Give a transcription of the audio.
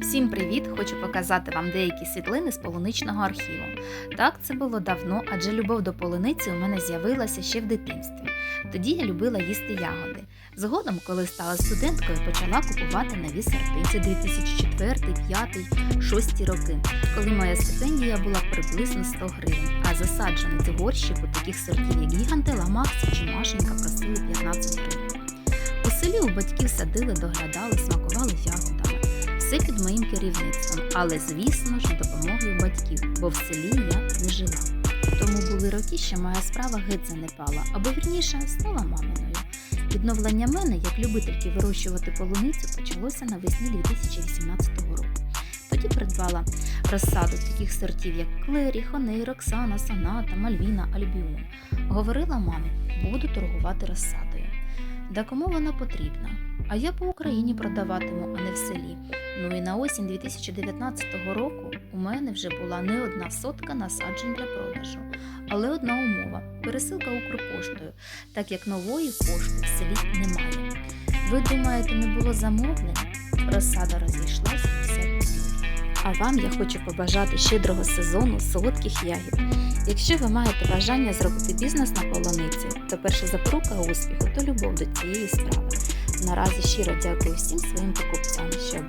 Всім привіт! Хочу показати вам деякі світлини з полуничного архіву. Так, це було давно, адже любов до полуниці у мене з'явилася ще в дитинстві. Тоді я любила їсти ягоди. Згодом, коли стала студенткою, почала купувати нові сорти. Це 2004, 2005, 6 роки, коли моя стипендія була приблизно 100 гривень, а засаджений горщику таких сортів, як Гігантела, Макс чи Машенька, просили 15 гривень. У селі у батьків садили, доглядали, смакували. Все під моїм керівництвом, але звісно ж допомогою батьків, бо в селі я не жила. Тому були роки, що моя справа геть занепала, або вірніше стала маминою. Відновлення мене як любительки вирощувати полуницю почалося навесні 2018 року. Тоді придбала розсаду таких сортів, як Клері, Хоней, Роксана, Соната, Мальвіна, Альбіон. Говорила мамі, буду торгувати розсадою. Да кому вона потрібна? А я по Україні продаватиму, а не в селі. Ну і на осінь 2019 року у мене вже була не одна сотка насаджень для продажу. Але одна умова пересилка Укрпоштою, так як нової пошти в селі немає. Ви думаєте, не було замовлень? Розсада пішло. А вам я хочу побажати щедрого сезону солодких ягід. Якщо ви маєте бажання зробити бізнес на полониці, то перша запорука успіху то любов до цієї справи. Наразі щиро дякую всім своїм покупцям, що.